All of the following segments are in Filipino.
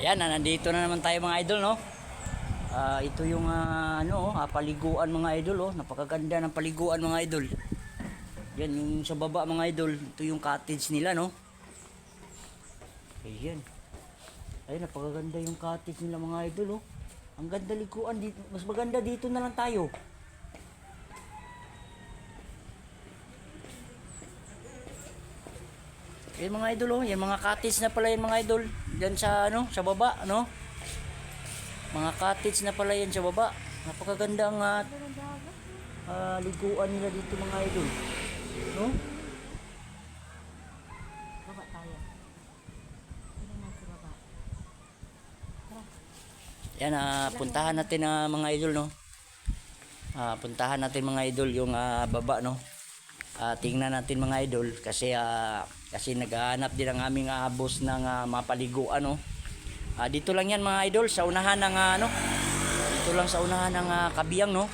Ayan, na, nandito na naman tayo mga idol, no? Ah, ito yung ah, ano, ah, paliguan mga idol, oh. Napakaganda ng paliguan mga idol. Yan, yung sa baba mga idol. Ito yung cottage nila, no? Ayan. Ay, napakaganda yung cottage nila mga idol, oh. Ang ganda liguan dito. Mas maganda dito na lang tayo. Yan mga idol, oh. Yan mga cottage na pala yan mga idol. Diyan sa ano, sa baba, ano? Mga cottage na pala yan sa baba. Napakaganda ang ah, ah, liguan nila dito mga idol. No? Baba tayo. Yan, ah, puntahan natin ah, mga idol, no? Ah, puntahan natin mga idol yung ah, baba, no? Ah, tingnan natin mga idol kasi ah, kasi naghahanap din ang aming ah, boss ng ah, mga paliguan, no? Ah, dito lang yan mga idol sa unahan ng ah, ano? Dito lang sa unahan ng ah, kabiyang, no?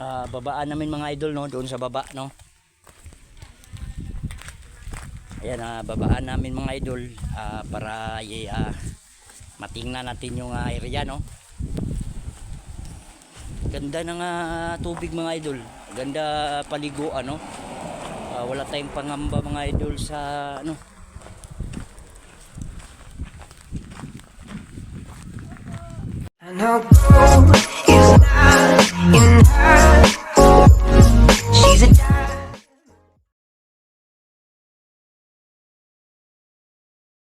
Ah, babaan namin mga idol no doon sa baba no. Ayan ah, babaan namin mga idol ah, para ah, matingnan natin yung ah, area no. Ganda ng ah, tubig mga idol. Ganda paliguan no. Ah, wala tayong pangamba mga idol sa ano. And I'll go